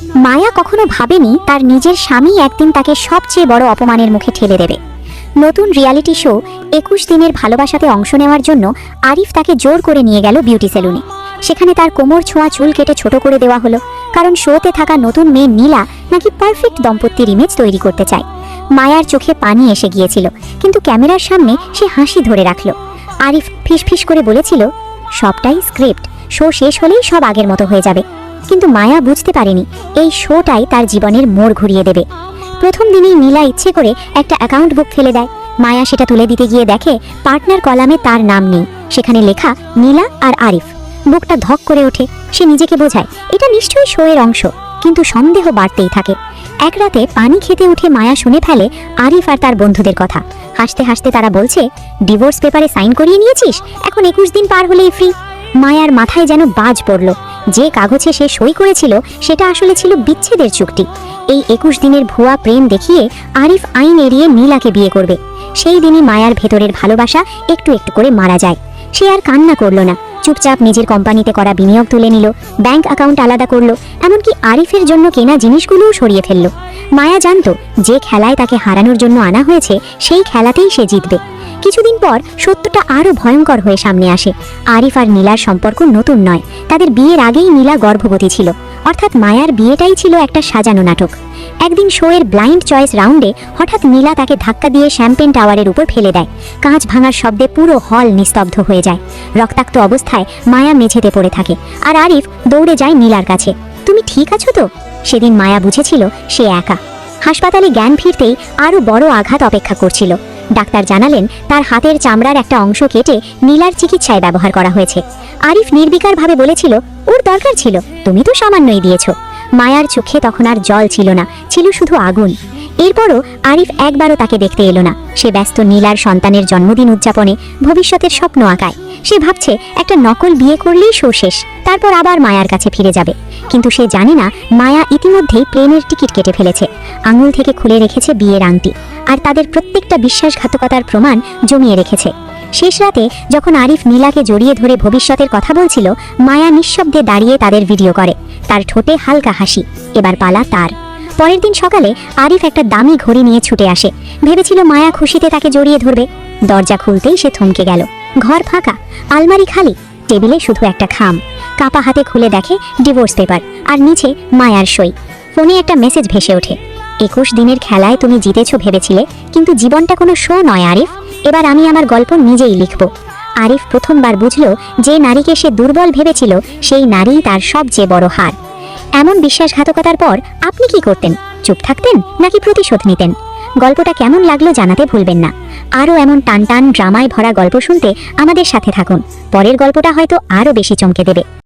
মায়া কখনো ভাবেনি তার নিজের স্বামী একদিন তাকে সবচেয়ে বড় অপমানের মুখে ঠেলে দেবে। নতুন রিয়ালিটি শো একুশ দিনের ভালোবাসাতে অংশ নেওয়ার জন্য আরিফ তাকে জোর করে নিয়ে গেল বিউটি সেলুনে সেখানে তার কোমর ছোঁয়া চুল কেটে ছোট করে দেওয়া হলো, কারণ শোতে থাকা নতুন মেয়ে নীলা নাকি পারফেক্ট দম্পতির ইমেজ তৈরি করতে চায়। মায়ার চোখে পানি এসে গিয়েছিল, কিন্তু ক্যামেরার সামনে সে হাসি ধরে রাখল। আরিফ ফিসফিস করে বলেছিল, সবটাই স্ক্রিপ্ট শো শেষ হলেই সব আগের মতো হয়ে যাবে। কিন্তু মায়া বুঝতে পারেনি। এই শোটাই তার জীবনের মোড় ঘুরিয়ে দেবে। প্রথম দিনেই নীলা ইচ্ছে করে একটা অ্যাকাউন্ট বুক ফেলে দেয়। মায়া সেটা তুলে দিতে গিয়ে দেখে পার্টনার কলামে তার নাম নেই। সেখানে লেখা, নীলা আর আরিফ। বুকটা ধক করে ওঠে। সে নিজেকে বোঝায়, এটা নিশ্চয়ই শো এর অংশ। কিন্তু সন্দেহ বাড়তেই থাকে। এক রাতে পানি খেতে উঠে মায়া শুনে ফেলে আরিফ আর তার বন্ধুদের কথা। হাসতে হাসতে তারা বলছে ডিভোর্স পেপারে সাইন করিয়ে নিয়েছিস? এখন একুশ দিন পার হলেই ফ্রি মায়ার মাথায় যেন বাজ পড়ল। যে কাগজে সে সই করেছিল, সেটা আসলে ছিল বিচ্ছেদের চুক্তি। এই একুশ দিনের ভুয়া প্রেম দেখিয়ে আরিফ আইন এড়িয়ে নীলাকে বিয়ে করবে। সেই দিনই মায়ার ভেতরের ভালোবাসা একটু একটু করে মারা যায়। সে আর কান্না করল না। চুপচাপ নিজের কোম্পানিতে করা বিনিয়োগ তুলে নিল, ব্যাংক অ্যাকাউন্ট আলাদা করল, এমনকি আরিফের জন্য কেনা জিনিসগুলোও সরিয়ে ফেলল। মায়া জানতো, যে খেলায় তাকে হারানোর জন্য আনা হয়েছে, সেই খেলাতেই সে জিতবে। কিছুদিন পর সত্যটা আরও ভয়ঙ্কর হয়ে সামনে আসে। আরিফ আর নীলার সম্পর্ক নতুন নয়। তাদের বিয়ের আগেই নীলা গর্ভবতী ছিল। অর্থাৎ মায়ার বিয়েটাই ছিল একটা সাজানো নাটক। একদিন শোয়ের ব্লাইন্ড চয়েস রাউন্ডে হঠাৎ নীলা তাকে ধাক্কা দিয়ে শ্যাম্পেন টাওয়ারের উপর ফেলে দেয়। কাঁচ ভাঙার শব্দে পুরো হল নিস্তব্ধ হয়ে যায়। রক্তাক্ত অবস্থায় মায়া মেঝেতে পড়ে থাকে আর আরিফ দৌড়ে যায় নীলার কাছে। তুমি ঠিক আছো তো? সেদিন মায়া বুঝেছিল সে একা। হাসপাতালে জ্ঞান ফিরতেই আরও বড় আঘাত অপেক্ষা করছিল। ডাক্তার জানালেন, তার হাতের চামড়ার একটা অংশ কেটে নীলার চিকিৎসায় ব্যবহার করা হয়েছে। আরিফ নির্বিকারভাবে বলেছিল, ওর দরকার ছিল, তুমি তো সামান্যই দিয়েছ। মায়ার চোখে তখন আর জল ছিল না, ছিল শুধু আগুন। এরপরও আরিফ একবারও তাকে দেখতে এলো না। সে ব্যস্ত নীলার সন্তানের জন্মদিন উদযাপনে ভবিষ্যতের স্বপ্ন আঁকায়। সে ভাবছে একটা নকল বিয়ে করলেই শো শেষ, তারপর আবার মায়ার কাছে ফিরে যাবে। কিন্তু সে জানে না মায়া ইতিমধ্যেই প্লেনের টিকিট কেটে ফেলেছে। আঙুল থেকে খুলে রেখেছে বিয়ের আংটি, আর তাদের প্রত্যেকটা বিশ্বাসঘাতকতার প্রমাণ জমিয়ে রেখেছে। শেষ রাতে যখন আরিফ নীলাকে জড়িয়ে ধরে ভবিষ্যতের কথা বলছিল, মায়া নিঃশব্দে দাঁড়িয়ে তাদের ভিডিও করে। তার ঠোঁটে হালকা হাসি, এবার পালা তার। পরের দিন সকালে আরিফ একটা দামি ঘড়ি নিয়ে ছুটে আসে। ভেবেছিল মায়া খুশিতে তাকে জড়িয়ে ধরবে। দরজা খুলতেই সে থমকে গেল। ঘর ফাঁকা, আলমারি খালি, টেবিলে শুধু একটা খাম। কাপা হাতে খুলে দেখে ডিভোর্স পেপার, আর নিচে মায়ার সই। ফোনে একটা মেসেজ ভেসে ওঠে। একুশ দিনের খেলায় তুমি জিতেছো ভেবেছিলে, কিন্তু জীবনটা কোনো শো নয়, আরিফ। এবার আমি আমার গল্প নিজেই লিখব। আরিফ প্রথমবার বুঝল যে নারীকে সে দুর্বল ভেবেছিল, সেই নারীই তার সবচেয়ে বড় হার। এমন বিশ্বাসঘাতকতার পর আপনি কি করতেন? চুপ থাকতেন নাকি প্রতিশোধ নিতেন? গল্পটা কেমন লাগল জানাতে ভুলবেন না। আরও এমন টান টান ড্রামায় ভরা গল্প শুনতে আমাদের সাথে থাকুন। পরের গল্পটা হয়তো আরও বেশি চমকে দেবে।